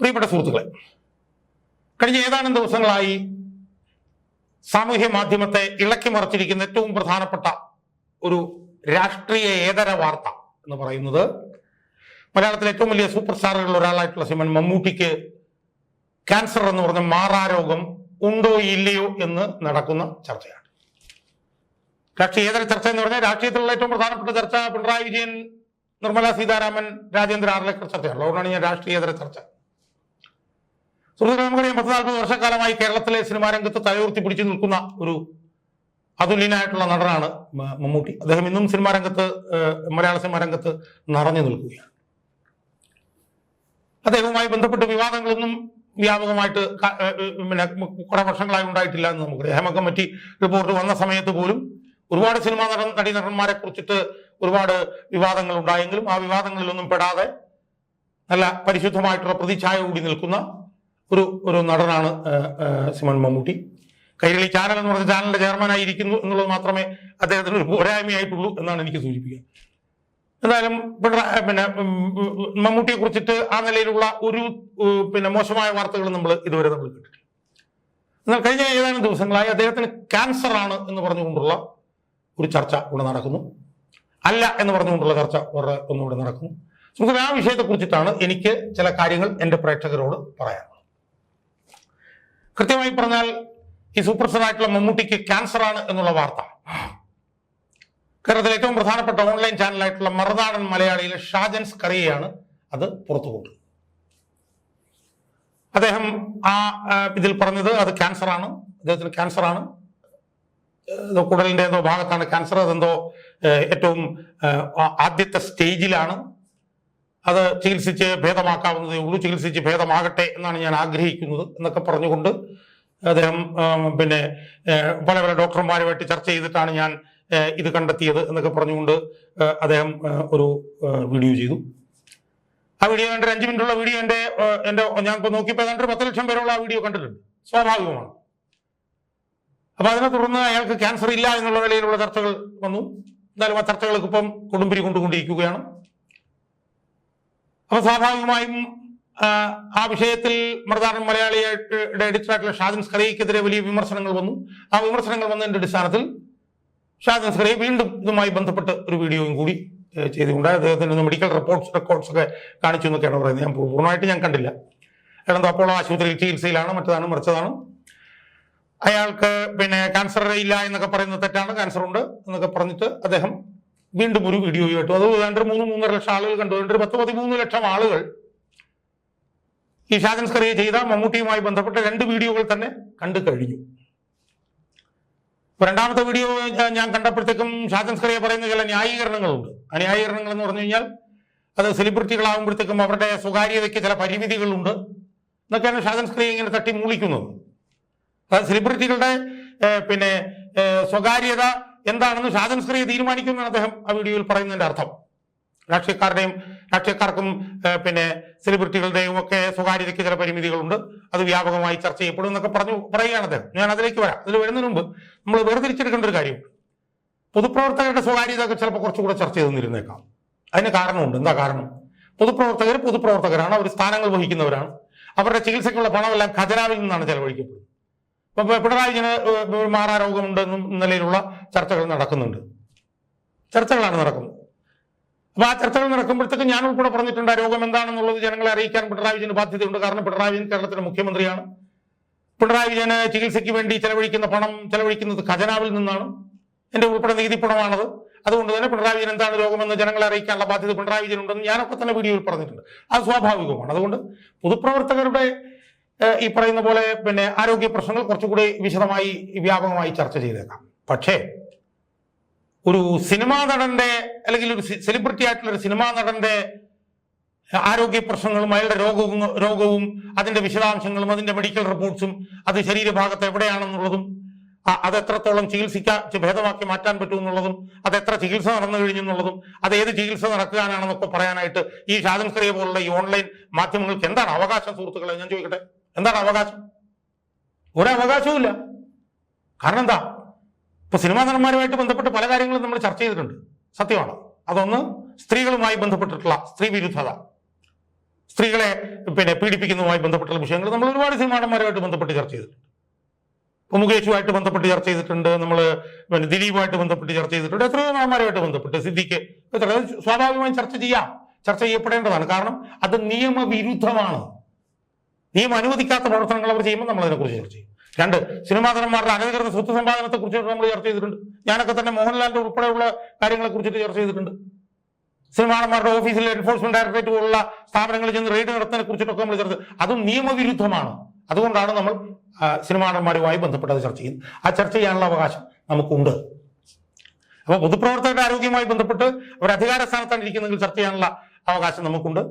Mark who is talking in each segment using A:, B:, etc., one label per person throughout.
A: പ്രിയപ്പെട്ട സുഹൃത്തുക്കളെ കഴിഞ്ഞ ഏതാനും ദിവസങ്ങളായി സാമൂഹ്യ മാധ്യമത്തെ ഇളക്കി മറിച്ചിരിക്കുന്ന ഏറ്റവും പ്രധാനപ്പെട്ട ഒരു രാഷ്ട്രീയ ഏതര വാർത്ത എന്ന് പറയുന്നത് മലയാളത്തിലെ ഏറ്റവും വലിയ സൂപ്പർ സ്റ്റാറുകളിൽ ഒരാളായിട്ടുള്ള സിമൻ മമ്മൂട്ടിക്ക് ക്യാൻസർ എന്ന് പറഞ്ഞ മാറാരോഗം ഉണ്ടോ ഇല്ലയോ എന്ന് നടക്കുന്ന ചർച്ചയാണ്. രാഷ്ട്രീയ ഏതര ചർച്ച എന്ന് പറഞ്ഞാൽ രാഷ്ട്രീയത്തിലുള്ള ഏറ്റവും പ്രധാനപ്പെട്ട ചർച്ച പിണറായി വിജയൻ നിർമ്മല സീതാരാമൻ രാജേന്ദ്ര ആറിലേക്കർ ചർച്ചയാണ് അതുകൊണ്ടാണ് ഞാൻ രാഷ്ട്രീയേതര ചർച്ച സുഹൃത്തുക്കളെ നമുക്കറിയാം പത്ത് നാൽപ്പത് വർഷക്കാലമായി കേരളത്തിലെ സിനിമാ രംഗത്ത് തലയുർത്തി പിടിച്ചു നിൽക്കുന്ന ഒരു അതുല്യനായിട്ടുള്ള നടനാണ് മമ്മൂട്ടി. അദ്ദേഹം ഇന്നും സിനിമാ രംഗത്ത് മലയാള സിനിമാ രംഗത്ത് നിറഞ്ഞു നിൽക്കുകയാണ്. അദ്ദേഹവുമായി ബന്ധപ്പെട്ട് വിവാദങ്ങളൊന്നും വ്യാപകമായിട്ട് പിന്നെ കുറെ വർഷങ്ങളായി ഉണ്ടായിട്ടില്ല എന്ന് നമുക്ക് ഹേമ കമ്മിറ്റി റിപ്പോർട്ട് വന്ന സമയത്ത് പോലും ഒരുപാട് സിനിമാ നടൻ നടി നടന്മാരെ കുറിച്ചിട്ട് ഒരുപാട് വിവാദങ്ങൾ ഉണ്ടായെങ്കിലും ആ വിവാദങ്ങളിലൊന്നും പെടാതെ നല്ല പരിശുദ്ധമായിട്ടുള്ള പ്രതിച്ഛായ കൂടി നിൽക്കുന്ന ഒരു ഒരു നടനാണ് സിമൺ മമ്മൂട്ടി. കൈരളി ചാനൽ എന്ന് പറഞ്ഞ ചാനലിന്റെ ചെയർമാനായി ഇരിക്കുന്നു എന്നുള്ളത് മാത്രമേ അദ്ദേഹത്തിന് ഒരു പോരായ്മയായിട്ടുള്ളൂ എന്നാണ് എനിക്ക് സൂചിപ്പിക്കുക എന്തായാലും പിന്നെ മമ്മൂട്ടിയെ കുറിച്ചിട്ട് ആ നിലയിലുള്ള ഒരു പിന്നെ മോശമായ വാർത്തകൾ നമ്മൾ ഇതുവരെ നമ്മൾ കേട്ടിട്ടില്ല. എന്നാൽ കഴിഞ്ഞ ഏതാനും ദിവസങ്ങളായി അദ്ദേഹത്തിന് ക്യാൻസർ ആണ് എന്ന് പറഞ്ഞുകൊണ്ടുള്ള ഒരു ചർച്ച ഇവിടെ നടക്കുന്നു. അല്ല എന്ന് പറഞ്ഞുകൊണ്ടുള്ള ചർച്ച വേറെ ഒന്നുകൂടെ നടക്കുന്നു. നമുക്ക് ആ വിഷയത്തെ കുറിച്ചിട്ടാണ് എനിക്ക് ചില കാര്യങ്ങൾ എന്റെ പ്രേക്ഷകരോട് പറയാനുള്ളത്. കൃത്യമായി പറഞ്ഞാൽ ഈ സൂപ്പർ സ്റ്റാർ ആയിട്ടുള്ള മമ്മൂട്ടിക്ക് ക്യാൻസർ ആണ് എന്നുള്ള വാർത്ത. കേരളത്തിലെ ഏറ്റവും പ്രധാനപ്പെട്ട ഓൺലൈൻ ചാനലായിട്ടുള്ള മറുനാടൻ മലയാളിയിലെ ഷാജൻസ് കറിയാണ് അത് പുറത്തു കൊണ്ടത് അദ്ദേഹം ആ ഇതിൽ പറഞ്ഞത് അത് ക്യാൻസർ ആണ് അദ്ദേഹത്തിന് ക്യാൻസർ ആണ് ഏതോ കുടലിന്റെ എന്തോ ഭാഗത്താണ് ക്യാൻസർ അതെന്തോ ഏറ്റവും ആദ്യത്തെ സ്റ്റേജിലാണ്. അത് ചികിത്സിച്ച് ഭേദമാക്കാവുന്നതേ ഉള്ളൂ. ചികിത്സിച്ച് ഭേദമാകട്ടെ എന്നാണ് ഞാൻ ആഗ്രഹിക്കുന്നത് എന്നൊക്കെ പറഞ്ഞുകൊണ്ട് അദ്ദേഹം പിന്നെ പല പല ഡോക്ടർമാരുമായിട്ട് ചർച്ച ചെയ്തിട്ടാണ് ഞാൻ ഇത് കണ്ടെത്തിയത് എന്നൊക്കെ പറഞ്ഞുകൊണ്ട് അദ്ദേഹം ഒരു വീഡിയോ ചെയ്തു. ആ വീഡിയോ എന്റെ അഞ്ചു മിനിറ്റ് ഉള്ള വീഡിയോ എന്റെ എന്റെ ഇപ്പോൾ നോക്കിയപ്പോൾ ഏതാണ്ട് പത്ത് ലക്ഷം പേരുള്ള ആ വീഡിയോ കണ്ടിട്ടുണ്ട്. സ്വാഭാവികമാണ്. അപ്പൊ അതിനെ തുടർന്ന് അയാൾക്ക് ക്യാൻസർ ഇല്ല എന്നുള്ള നിലയിലുള്ള ചർച്ചകൾ വന്നു. എന്നാലും ആ ചർച്ചകൾക്ക് ഇപ്പം കൊടുമ്പിരി കൊണ്ടുകൊണ്ടിരിക്കുകയാണ്. അപ്പൊ സ്വാഭാവികമായും ആ, വിഷയത്തിൽ മൃതാടൻ മലയാളിയായിട്ട് എഡിറ്ററായിട്ടുള്ള ഷാദിൻ സ്കറിയക്കെതിരെ വലിയ വിമർശനങ്ങൾ വന്നു. ആ വിമർശനങ്ങൾ വന്നതിന്റെ അടിസ്ഥാനത്തിൽ ഷാദിൻ സ്കറിയ വീണ്ടും ഇതുമായി ബന്ധപ്പെട്ട് ഒരു വീഡിയോയും കൂടി ചെയ്തിട്ടുണ്ട്. ചെയ്തുകൊണ്ട് അദ്ദേഹത്തിന്റെ മെഡിക്കൽ റിപ്പോർട്ട്സ് റെക്കോർഡ്സ് ഒക്കെ കാണിച്ചു എന്നൊക്കെയാണ് പറയുന്നത്. ഞാൻ പൂർണമായിട്ട് ഞാൻ കണ്ടില്ല. കാരണം അപ്പോളോ ആശുപത്രിയിൽ ചികിത്സയിലാണ് മറ്റതാണ് മറിച്ചതാണ്. അയാൾക്ക് പിന്നെ ക്യാൻസർ ഇല്ല എന്നൊക്കെ പറയുന്നത് തെറ്റാണ് ക്യാൻസർ ഉണ്ട് എന്നൊക്കെ പറഞ്ഞിട്ട് അദ്ദേഹം വീണ്ടും ഒരു വീഡിയോ കേട്ടു. അത് ഏതാണ്ട് മൂന്ന് മൂന്നര ലക്ഷം ആളുകൾ കണ്ടു. രണ്ടര പത്ത് പതിമൂന്ന് ലക്ഷം ആളുകൾ ഈ ഷാജൻ സ്കറിയ ചെയ്ത മമ്മൂട്ടിയുമായി ബന്ധപ്പെട്ട രണ്ട് വീഡിയോകൾ തന്നെ കണ്ടു കഴിഞ്ഞു. രണ്ടാമത്തെ വീഡിയോ ഞാൻ- കണ്ടപ്പോഴത്തേക്കും ഷാജൻ സ്കറിയ പറയുന്ന ചില ന്യായീകരണങ്ങളുണ്ട്. ആ ന്യായീകരണങ്ങൾ എന്ന് പറഞ്ഞു കഴിഞ്ഞാൽ അത് സെലിബ്രിറ്റികളാകുമ്പോഴത്തേക്കും അവരുടെ സ്വകാര്യതയ്ക്ക് ചില പരിമിതികളുണ്ട് എന്നൊക്കെയാണ് ഷാജൻ സ്കറിയ ഇങ്ങനെ തട്ടി മൂളിക്കുന്നത് അതായത് സെലിബ്രിറ്റികളുടെ പിന്നെ സ്വകാര്യത എന്താണെന്ന് ഷാജൻ സ്കറിയ തീരുമാനിക്കുമെന്നാണ് അദ്ദേഹം ആ വീഡിയോയിൽ പറയുന്നതിന്റെ അർത്ഥം. രാഷ്ട്രീയക്കാരുടെയും രാഷ്ട്രീയക്കാർക്കും പിന്നെ സെലിബ്രിറ്റികളുടെയും ഒക്കെ സ്വകാര്യതയ്ക്ക് ചില പരിമിതികളുണ്ട്. അത് വ്യാപകമായി ചർച്ച ചെയ്യപ്പെടും എന്നൊക്കെ പറഞ്ഞു പറയുകയാണ് അദ്ദേഹം. ഞാൻ അതിലേക്ക് വരാം. അതിൽ വരുന്നതിന് മുമ്പ് നമ്മൾ വേർതിരിച്ചെടുക്കേണ്ട ഒരു കാര്യം. പൊതുപ്രവർത്തകരുടെ സ്വകാര്യത ചിലപ്പോൾ കുറച്ചുകൂടെ ചർച്ച ചെയ്തെന്നിരുന്നേക്കാം അതിന് കാരണമുണ്ട്. എന്താ കാരണം? പൊതുപ്രവർത്തകർ പൊതുപ്രവർത്തകരാണ്. അവർ സ്ഥാനങ്ങൾ വഹിക്കുന്നവരാണ്. അവരുടെ ചികിത്സയ്ക്കുള്ള പണമെല്ലാം ഖജനാവിൽ നിന്നാണ് ചെലവഴിക്കപ്പെടുന്നത്. പിണറായി വിജയന് മാറാരോഗമുണ്ടെന്നും നിലയിലുള്ള ചർച്ചകൾ നടക്കുന്നുണ്ട്. ചർച്ചകളാണ് നടക്കുന്നത്. അപ്പൊ ആ ചർച്ചകൾ നടക്കുമ്പോഴത്തേക്ക് ഞാൻ ഉൾപ്പെടെ പറഞ്ഞിട്ടുണ്ട് ആ രോഗം എന്താണെന്നുള്ളത് ജനങ്ങളെ അറിയിക്കാൻ പിണറായി വിജയന് ബാധ്യതയുണ്ട്. കാരണം പിണറായി വിജയൻ കേരളത്തിലെ മുഖ്യമന്ത്രിയാണ്. പിണറായി വിജയന് ചികിത്സയ്ക്ക് വേണ്ടി ചെലവഴിക്കുന്ന പണം ചെലവഴിക്കുന്നത് ഖജനാവിൽ നിന്നാണ്. എന്റെ ഉൾപ്പെടെ നികുതി പണമാണത്. അതുകൊണ്ട് തന്നെ പിണറായി വിജയൻ എന്താണ് രോഗമെന്ന് ജനങ്ങളെ അറിയിക്കാനുള്ള ബാധ്യത പിണറായി വിജയൻ ഉണ്ടെന്ന് ഞാനൊക്കെ തന്നെ വീഡിയോയിൽ പറഞ്ഞിട്ടുണ്ട്. അത് സ്വാഭാവികമാണ്. അതുകൊണ്ട് പൊതുപ്രവർത്തകരുടെ ഈ പറയുന്ന പോലെ പിന്നെ ആരോഗ്യ പ്രശ്നങ്ങൾ കുറച്ചുകൂടി വിശദമായി വ്യാപകമായി ചർച്ച ചെയ്തേക്കാം. പക്ഷേ ഒരു സിനിമാ നടന്റെ അല്ലെങ്കിൽ ഒരു സെലിബ്രിറ്റി ആയിട്ടുള്ള ഒരു സിനിമാ നടന്റെ ആരോഗ്യ പ്രശ്നങ്ങളും അയാളുടെ രോഗവും രോഗവും അതിന്റെ വിശദാംശങ്ങളും അതിന്റെ മെഡിക്കൽ റിപ്പോർട്ട്സും അത് ശരീരഭാഗത്ത് എവിടെയാണെന്നുള്ളതും അത് എത്രത്തോളം ചികിത്സിക്കാൻ ഭേദമാക്കി മാറ്റാൻ പറ്റും എന്നുള്ളതും അത് എത്ര ചികിത്സ നടന്നു കഴിഞ്ഞു എന്നുള്ളതും അത് ഏത് ചികിത്സ നടക്കാനാണെന്നൊക്കെ പറയാനായിട്ട് ഈ ഷാജൻ സ്ക്രിയ പോലുള്ള ഈ ഓൺലൈൻ മാധ്യമങ്ങൾക്ക് എന്താണ് അവകാശം സുഹൃത്തുക്കളെ? ഞാൻ ചോദിക്കട്ടെ. എന്താണ് അവകാശം? ഒരു അവകാശവും ഇല്ല കാരണം എന്താ? ഇപ്പൊ സിനിമാ നടന്മാരുമായിട്ട് ബന്ധപ്പെട്ട് പല കാര്യങ്ങളും നമ്മൾ ചർച്ച ചെയ്തിട്ടുണ്ട്. സത്യമാണ്. അതൊന്ന് സ്ത്രീകളുമായി ബന്ധപ്പെട്ടിട്ടുള്ള സ്ത്രീ വിരുദ്ധത സ്ത്രീകളെ പിന്നെ പീഡിപ്പിക്കുന്നതുമായി ബന്ധപ്പെട്ടുള്ള വിഷയങ്ങൾ നമ്മൾ ഒരുപാട് സിനിമാടന്മാരുമായിട്ട് ബന്ധപ്പെട്ട് ചർച്ച ചെയ്തിട്ടുണ്ട്. ഇപ്പൊ മുകേഷുമായിട്ട് ബന്ധപ്പെട്ട് ചർച്ച ചെയ്തിട്ടുണ്ട്. നമ്മൾ പിന്നെ ദിലീപുമായിട്ട് ബന്ധപ്പെട്ട് ചർച്ച ചെയ്തിട്ടുണ്ട്. എത്രയോ നടന്മാരുമായിട്ട് ബന്ധപ്പെട്ട് സിദ്ധിക്ക് എത്ര സ്വാഭാവികമായും ചർച്ച ചെയ്യാം. ചർച്ച ചെയ്യപ്പെടേണ്ടതാണ്. കാരണം അത് നിയമവിരുദ്ധമാണ്. നിയമം അനുവദിക്കാത്ത പ്രവർത്തനങ്ങൾ അവർ ചെയ്യുമ്പോൾ നമ്മൾ അതിനെക്കുറിച്ച് ചർച്ച ചെയ്യും. രണ്ട് സിനിമാ നടന്മാരുടെ അനധികൃത സ്വത്ത് സമ്പാദനത്തെ കുറിച്ചിട്ട് നമ്മൾ ചർച്ച ചെയ്തിട്ടുണ്ട്. ഞാനൊക്കെ തന്നെ മോഹൻലാലിന്റെ ഉൾപ്പെടെയുള്ള കാര്യങ്ങളെ കുറിച്ചിട്ട് ചർച്ച ചെയ്തിട്ടുണ്ട്. സിനിമാടന്മാരുടെ ഓഫീസിൽ എൻഫോഴ്സ്മെന്റ് ഡയറക്ടറേറ്റ് പോലുള്ള സ്ഥാപനങ്ങളിൽ ചെന്ന് റെയ്ഡ് നടത്തുന്നതിനെ കുറിച്ചിട്ടൊക്കെ നമ്മൾ ചർച്ച അതും നിയമവിരുദ്ധമാണ്. അതുകൊണ്ടാണ് നമ്മൾ സിനിമാടന്മാരുമായി ബന്ധപ്പെട്ടത് ചർച്ച ചെയ്യുന്നത് ആ ചർച്ച ചെയ്യാനുള്ള അവകാശം നമുക്കുണ്ട്. അപ്പോൾ പൊതുപ്രവർത്തകരുടെ ആരോഗ്യവുമായി ബന്ധപ്പെട്ട് അവർ അധികാര സ്ഥാനത്താണ് ഇരിക്കുന്നെങ്കിൽ ചർച്ച ചെയ്യാനുള്ള അവകാശം നമുക്കുണ്ട്.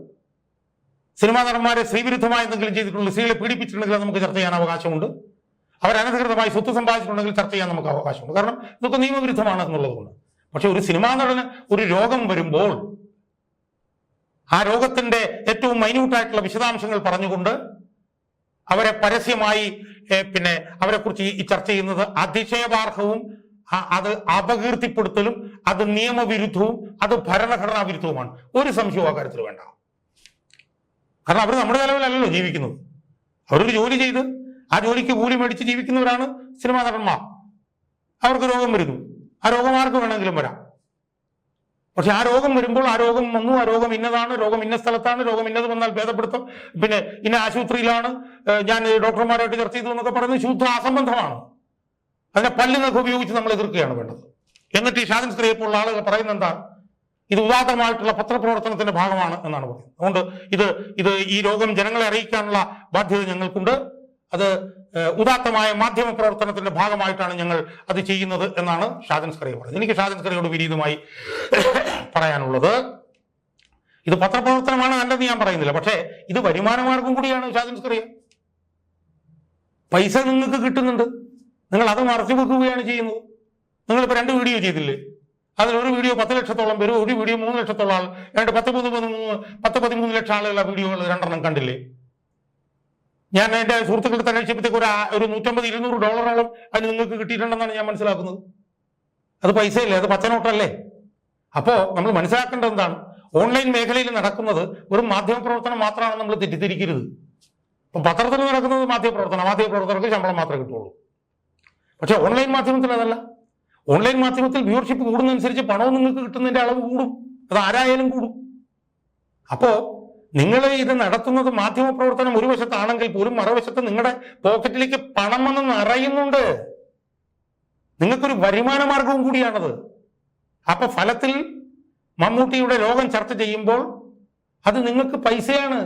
A: സിനിമാ നടന്മാരെ സ്ത്രീവിരുദ്ധമായി എന്തെങ്കിലും ചെയ്തിട്ടുണ്ടെങ്കിൽ സ്ത്രീകളെ പീഡിപ്പിച്ചിട്ടുണ്ടെങ്കിൽ നമുക്ക് ചർച്ച ചെയ്യാൻ അവകാശമുണ്ട്. അവർ അനധികൃതമായി സ്വത്ത് സമ്പാദിച്ചിട്ടുണ്ടെങ്കിൽ ചർച്ച ചെയ്യാൻ നമുക്ക് അവകാശമുണ്ട്. കാരണം ഇതൊക്കെ നിയമവിരുദ്ധമാണ് എന്നുള്ളതുകൊണ്ട്. പക്ഷെ ഒരു സിനിമാ നടന് ഒരു രോഗം വരുമ്പോൾ ആ രോഗത്തിന്റെ ഏറ്റവും മൈന്യൂട്ടായിട്ടുള്ള വിശദാംശങ്ങൾ പറഞ്ഞുകൊണ്ട് അവരെ പരസ്യമായി പിന്നെ അവരെ കുറിച്ച് ഈ ചർച്ച ചെയ്യുന്നത് അതിശയവാർഹവും അത് അപകീർത്തിപ്പെടുത്തലും അത് നിയമവിരുദ്ധവും അത് ഭരണഘടനാ വിരുദ്ധവുമാണ് ഒരു സംശയവും ആ കാര്യത്തിൽ വേണ്ട. കാരണം അവർ നമ്മുടെ നിലവിലല്ലല്ലോ ജീവിക്കുന്നത്. അവരൊരു ജോലി ചെയ്ത് ആ ജോലിക്ക് കൂലി മേടിച്ച് ജീവിക്കുന്നവരാണ് സിനിമാ നടന്മാർ അവർക്ക് രോഗം വരുന്നു. ആ രോഗം ആർക്ക് വേണമെങ്കിലും വരാം. പക്ഷെ ആ രോഗം വരുമ്പോൾ ആ രോഗം വന്നു ആ രോഗം ഇന്നതാണ് രോഗം ഇന്ന സ്ഥലത്താണ് രോഗം ഇന്നത് വന്നാൽ ഭേദപ്പെടുത്തും. പിന്നെ ഇന്ന ആശുപത്രിയിലാണ് ഞാൻ ഡോക്ടർമാരായിട്ട് ചർച്ച ചെയ്തു എന്നൊക്കെ പറയുന്നത് ശുദ്ധ അസംബന്ധമാണ്. അതിനെ പല്ലിനൊക്കെ ഉപയോഗിച്ച് നമ്മൾ എതിർക്കുകയാണ് വേണ്ടത്. എന്നിട്ട് ഈ ഷാദിൻ സ്ത്രീയെ പോലുള്ള ആളുകൾ പറയുന്നത് എന്താണ് ഇത് ഉദാത്തമായിട്ടുള്ള പത്രപ്രവർത്തനത്തിന്റെ ഭാഗമാണ് എന്നാണ് പറയുന്നത്. അതുകൊണ്ട് ഇത് ഇത് ഈ രോഗം ജനങ്ങളെ അറിയിക്കാനുള്ള ബാധ്യത ഞങ്ങൾക്കുണ്ട്. അത് ഉദാത്തമായ മാധ്യമ പ്രവർത്തനത്തിന്റെ ഭാഗമായിട്ടാണ് ഞങ്ങൾ അത് ചെയ്യുന്നത് എന്നാണ് ഷാജൻ സ്കറിയ പറഞ്ഞത് എനിക്ക് ഷാജൻ സ്കറിയോട് വിനീതമായി പറയാനുള്ളത്. ഇത് പത്രപ്രവർത്തനമാണ് നല്ലത് ഞാൻ പറയുന്നില്ല. പക്ഷേ ഇത് വരുമാന മാർഗം കൂടിയാണ് ഷാജൻ സ്കറിയ. പൈസ നിങ്ങൾക്ക് കിട്ടുന്നുണ്ട്. നിങ്ങൾ അത് മറച്ചു വെക്കുകയാണ് ചെയ്യുന്നത്. നിങ്ങളിപ്പോൾ രണ്ട് വീഡിയോ ചെയ്തില്ലേ? അതിലൊരു വീഡിയോ പത്ത് ലക്ഷത്തോളം വരും ഒരു വീഡിയോ മൂന്ന് ലക്ഷത്തോളം ആൾ രണ്ട് പത്ത് മൂന്ന് പതിമൂന്ന് പത്ത് പതിമൂന്ന് ലക്ഷം ആളുകൾ വീഡിയോകൾ രണ്ടെണ്ണം കണ്ടില്ലേ? ഞാൻ എന്റെ സുഹൃത്തുക്കളുടെ തന്നെ അന്വേഷിച്ചപ്പോഴത്തേക്ക് ഒരു ഒരു നൂറ്റമ്പത് ഇരുന്നൂറ് ഡോളറോളം അതിന് നിങ്ങൾക്ക് കിട്ടിയിട്ടുണ്ടെന്നാണ് ഞാൻ മനസ്സിലാക്കുന്നത്. അത് പൈസയല്ലേ? അത് പച്ചനോട്ടല്ലേ? അപ്പോ നമ്മൾ മനസ്സിലാക്കേണ്ടത് എന്താണ്? ഓൺലൈൻ മേഖലയിൽ നടക്കുന്നത് ഒരു മാധ്യമ പ്രവർത്തനം മാത്രമാണ് നമ്മൾ തെറ്റിദ്ധരിക്കരുത്. ഇപ്പം പത്രത്തിൽ നടക്കുന്നത് മാധ്യമ പ്രവർത്തനം മാധ്യമ പ്രവർത്തകർക്ക് ശമ്പളം മാത്രമേ കിട്ടുള്ളൂ. പക്ഷെ ഓൺലൈൻ മാധ്യമത്തിൽ അതല്ല ഓൺലൈൻ മാധ്യമത്തിൽ വ്യൂവർഷിപ്പ് കൂടുന്നതനുസരിച്ച് പണവും നിങ്ങൾക്ക് കിട്ടുന്നതിന്റെ അളവ് കൂടും. അത് ആരായാലും കൂടും. അപ്പോ നിങ്ങൾ ഇത് നടത്തുന്നത് മാധ്യമ പ്രവർത്തനം ഒരു വശത്താണെങ്കിൽ പോലും മറുവശത്ത് നിങ്ങളുടെ പോക്കറ്റിലേക്ക് പണം വന്ന് നിറയുന്നുണ്ട് നിങ്ങൾക്കൊരു വരുമാന മാർഗവും കൂടിയാണത്. അപ്പൊ ഫലത്തിൽ മമ്മൂട്ടിയുടെ രോഗം ചർച്ച ചെയ്യുമ്പോൾ അത് നിങ്ങൾക്ക് പൈസയാണ്.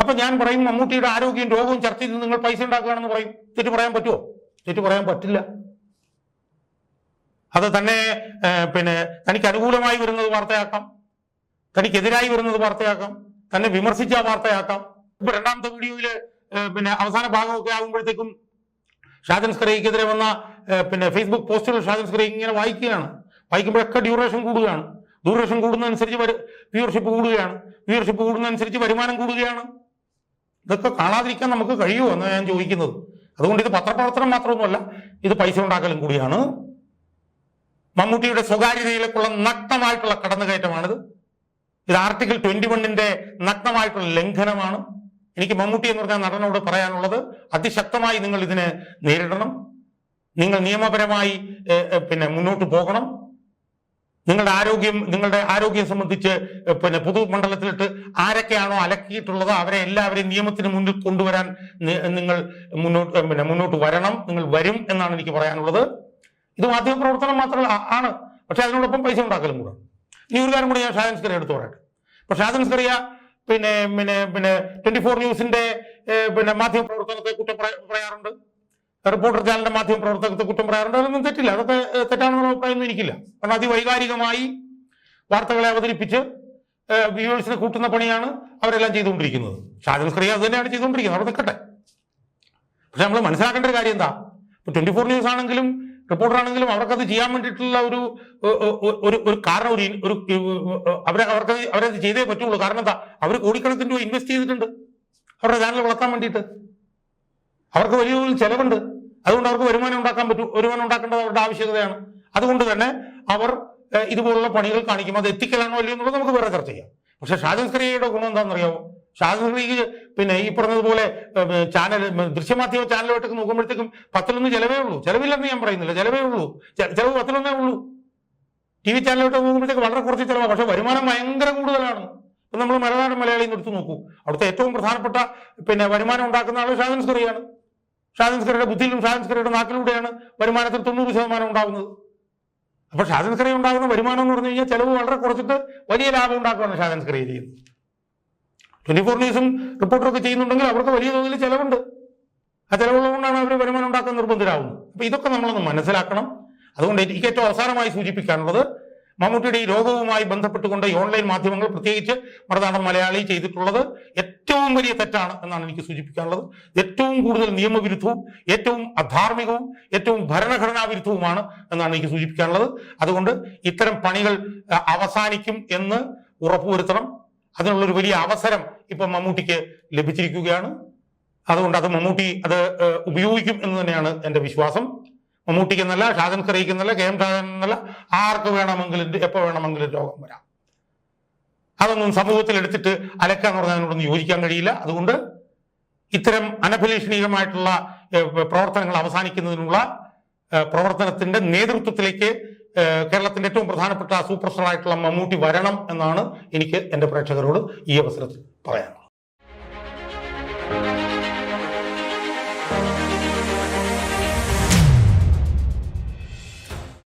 A: അപ്പൊ ഞാൻ പറയും മമ്മൂട്ടിയുടെ ആരോഗ്യവും രോഗവും ചർച്ച ചെയ്ത് നിങ്ങൾ പൈസ ഉണ്ടാക്കുകയാണെന്ന് പറയും. തെറ്റ് പറയാൻ പറ്റുമോ തെറ്റ് പറയാൻ പറ്റില്ല. അത് തന്നെ പിന്നെ തനിക്ക് അനുകൂലമായി വരുന്നത് വാർത്തയാക്കാം. തനിക്കെതിരായി വരുന്നത് വാർത്തയാക്കാം. തന്നെ വിമർശിച്ച വാർത്തയാക്കാം. ഇപ്പൊ രണ്ടാമത്തെ വീഡിയോയിൽ പിന്നെ അവസാന ഭാഗമൊക്കെ ആകുമ്പോഴത്തേക്കും ഷാജൻ സ്ക്രൈക്കെതിരെ വന്ന പിന്നെ ഫേസ്ബുക്ക് പോസ്റ്റുകൾ ഷാജൻ സ്ക്രൈ ഇങ്ങനെ വായിക്കുകയാണ്. വായിക്കുമ്പോഴൊക്കെ ഡ്യൂറേഷൻ കൂടുകയാണ്. ഡ്യൂറേഷൻ കൂടുന്നതനുസരിച്ച് വ്യൂവർഷിപ്പ് കൂടുകയാണ്. വ്യൂവർഷിപ്പ് കൂടുന്നതനുസരിച്ച് വരുമാനം കൂടുകയാണ്. ഇതൊക്കെ കാണാതിരിക്കാൻ നമുക്ക് കഴിയുമോ എന്നാണ് ഞാൻ ചോദിക്കുന്നത്. അതുകൊണ്ട് ഇത് പത്രപ്രവർത്തനം മാത്രമൊന്നുമല്ല ഇത് പൈസ ഉണ്ടാക്കലും കൂടിയാണ്. മമ്മൂട്ടിയുടെ സ്വകാര്യതയിലേക്കുള്ള നഗ്നമായിട്ടുള്ള കടന്നുകയറ്റമാണിത്. ഇത് ആർട്ടിക്കിൾ ട്വന്റി വണ്ണിന്റെ നഗ്നമായിട്ടുള്ള ലംഘനമാണ്. എനിക്ക് മമ്മൂട്ടി എന്ന് പറഞ്ഞ നടനോട് പറയാനുള്ളത് അതിശക്തമായി നിങ്ങൾ ഇതിനെ നേരിടണം. നിങ്ങൾ നിയമപരമായി പിന്നെ മുന്നോട്ട് പോകണം. നിങ്ങളുടെ ആരോഗ്യം നിങ്ങളുടെ ആരോഗ്യം സംബന്ധിച്ച് പിന്നെ പൊതുമണ്ഡലത്തിലിട്ട് ആരൊക്കെയാണോ അലക്കിയിട്ടുള്ളത് അവരെ എല്ലാവരെയും നിയമത്തിന് മുന്നിൽ കൊണ്ടുവരാൻ നിങ്ങൾ മുന്നോട്ട് പിന്നെ മുന്നോട്ട് വരണം. നിങ്ങൾ വരും എന്നാണ് എനിക്ക് പറയാനുള്ളത്. ഇത് മാധ്യമ പ്രവർത്തനം മാത്രമല്ല ആണ്. പക്ഷെ അതിനോടൊപ്പം പൈസ ഉണ്ടാക്കലും കൂടെ. ഇനി ഒരു കാര്യം കൂടി ഞാൻ ഷാജൻ സ്കറിയ എടുത്തു പറയട്ടെ അപ്പൊ ഷാജൻ സ്കറിയ പിന്നെ പിന്നെ പിന്നെ ട്വന്റി ഫോർ ന്യൂസിന്റെ പിന്നെ മാധ്യമ പ്രവർത്തനത്തെ കുറ്റം പറയാറുണ്ട്. റിപ്പോർട്ടർ ചാനലിന്റെ മാധ്യമ പ്രവർത്തനത്തെ കുറ്റം പറയാറുണ്ട്. അതൊന്നും തെറ്റില്ല. അതൊക്കെ തെറ്റാണെന്ന് തെറ്റാണെന്നുള്ള അഭിപ്രായമൊന്നും എനിക്കില്ല. കാരണം അതിവൈകാരികമായി വാർത്തകളെ അവതരിപ്പിച്ച് വ്യൂവേഴ്സിനെ കൂട്ടുന്ന പണിയാണ് അവരെല്ലാം ചെയ്തുകൊണ്ടിരിക്കുന്നത്. ഷാജൻ കറിയ അത് തന്നെയാണ് ചെയ്തുകൊണ്ടിരിക്കുന്നത്. അവിടെ നിൽക്കട്ടെ. പക്ഷെ നമ്മൾ മനസ്സിലാക്കേണ്ട ഒരു കാര്യം എന്താ? ഇപ്പൊ ട്വന്റി ഫോർ ന്യൂസ് ആണെങ്കിലും റിപ്പോർട്ടർ ആണെങ്കിലും അവർക്കത് ചെയ്യാൻ വേണ്ടിയിട്ടുള്ള ഒരു ഒരു ഒരു കാരണം ഒരു ഒരു അവരെ അവർക്ക് അവരത് ചെയ്തേ പറ്റുള്ളൂ. കാരണം എന്താ? അവർ കോടിക്കണക്കിന് രൂപ ഇൻവെസ്റ്റ് ചെയ്തിട്ടുണ്ട്. അവരുടെ ചാനൽ വളർത്താൻ വേണ്ടിയിട്ട്. അവർക്ക് വലിയ ഒരു ചെലവുണ്ട്. അതുകൊണ്ട് അവർക്ക് വരുമാനം ഉണ്ടാക്കാൻ പറ്റും. വരുമാനം ഉണ്ടാക്കേണ്ടത് അവരുടെ ആവശ്യകതയാണ്. അതുകൊണ്ട് തന്നെ അവർ ഇതുപോലുള്ള പണികൾ കാണിക്കും. അത് എത്തിക്കലാണോ അല്ലയോ എന്നുള്ളത് നമുക്ക് വേറെ ചർച്ച ചെയ്യാം. പക്ഷെ ഷാജൻ സ്കറിയയുടെ ഗുണം എന്താണെന്നറിയാമോ ഷാജൻ പിന്നെ ഈ പറഞ്ഞതുപോലെ ചാനൽ ദൃശ്യമാധ്യമ ചാനലുമായിട്ടൊക്കെ നോക്കുമ്പോഴത്തേക്കും പത്തിലൊന്നും ചിലവേ ഉള്ളൂ. ചിലവില്ലെന്ന് ഞാൻ പറയുന്നില്ല. ചിലവേ ഉള്ളൂ. ചിലവ് പത്തിലൊന്നേ ഉള്ളൂ. ടി വി ചാനലോട്ട് നോക്കുമ്പോഴത്തേക്ക് വളരെ കുറച്ച് ചിലവാണ് പക്ഷെ വരുമാനം ഭയങ്കര കൂടുതലാണ്. ഇപ്പം നമ്മൾ മലനാടൻ മലയാളി എടുത്ത് നോക്കൂ. അവിടുത്തെ ഏറ്റവും പ്രധാനപ്പെട്ട പിന്നെ വരുമാനം ഉണ്ടാക്കുന്ന ആൾ ഷാജൻ ഷാദൻസ്കറിയുടെ ബുദ്ധിയിലും ഷാദൻസ്കറിയുടെ നാക്കിലൂടെയാണ് വരുമാനത്തിൽ തൊണ്ണൂറ് ശതമാനം ഉണ്ടാകുന്നത് അപ്പൊ ഷാജൻ സ്കറി ഉണ്ടാകുന്ന വരുമാനം എന്ന് പറഞ്ഞു കഴിഞ്ഞാൽ ചിലവ് വളരെ കുറച്ചിട്ട് വലിയ ലാഭം ഉണ്ടാക്കുകയാണ് ഷാജൻ സ്കറി ചെയ്യുന്നത്. ട്വന്റി ഫോർ ന്യൂസും റിപ്പോർട്ടറൊക്കെ ചെയ്യുന്നുണ്ടെങ്കിൽ അവർക്ക് വലിയ തോതിൽ ചിലവുണ്ട്. ആ ചെലവുള്ളതുകൊണ്ടാണ് അവർ വരുമാനം ഉണ്ടാക്കാൻ നിർബന്ധരാകുന്നത് അപ്പൊ ഇതൊക്കെ നമ്മളൊന്ന് മനസ്സിലാക്കണം. അതുകൊണ്ട് എനിക്ക് ഏറ്റവും അവസാനമായി സൂചിപ്പിക്കാനുള്ളത് മമ്മൂട്ടിയുടെ ഈ രോഗവുമായി ബന്ധപ്പെട്ടുകൊണ്ട് ഈ ഓൺലൈൻ മാധ്യമങ്ങൾ പ്രത്യേകിച്ച് മറുനാടൻ മലയാളി ചെയ്തിട്ടുള്ളത് ഏറ്റവും വലിയ തെറ്റാണ് എന്നാണ് എനിക്ക് സൂചിപ്പിക്കാനുള്ളത്. ഏറ്റവും കൂടുതൽ നിയമവിരുദ്ധവും ഏറ്റവും അധാർമികവും ഏറ്റവും ഭരണഘടനാ വിരുദ്ധവുമാണ് എന്നാണ് എനിക്ക് സൂചിപ്പിക്കാനുള്ളത്. അതുകൊണ്ട് ഇത്തരം പണികൾ അവസാനിക്കും എന്ന് ഉറപ്പുവരുത്തണം. അതിനുള്ളൊരു വലിയ അവസരം ഇപ്പം മമ്മൂട്ടിക്ക് ലഭിച്ചിരിക്കുകയാണ്. അതുകൊണ്ട് അത് മമ്മൂട്ടി അത് ഉപയോഗിക്കും എന്ന് തന്നെയാണ് എന്റെ വിശ്വാസം. മമ്മൂട്ടിക്ക് എന്നല്ല ഷാജൻ ഖറീക്ക് എന്നല്ല കെ എം ഷാജൻ എന്നല്ല ആർക്ക് വേണമെങ്കിലും എപ്പോൾ വേണമെങ്കിലും രോഗം വരാം. അതൊന്നും സമൂഹത്തിൽ എടുത്തിട്ട് അലക്കുക എന്ന് പറഞ്ഞാൽ അതിനോടൊന്നും യോജിക്കാൻ കഴിയില്ല. അതുകൊണ്ട് ഇത്തരം അനഭിലേഷണീയമായിട്ടുള്ള പ്രവർത്തനങ്ങൾ അവസാനിക്കുന്നതിനുള്ള പ്രവർത്തനത്തിന്റെ നേതൃത്വത്തിലേക്ക് കേരളത്തിന്റെ ഏറ്റവും പ്രധാനപ്പെട്ട സൂപ്പർ സ്റ്റാർ ആയിട്ടുള്ള മമ്മൂട്ടി വരണം എന്നാണ് എനിക്ക് എന്റെ പ്രേക്ഷകരോട് ഈ അവസരത്തിൽ പറയാനുള്ളത്.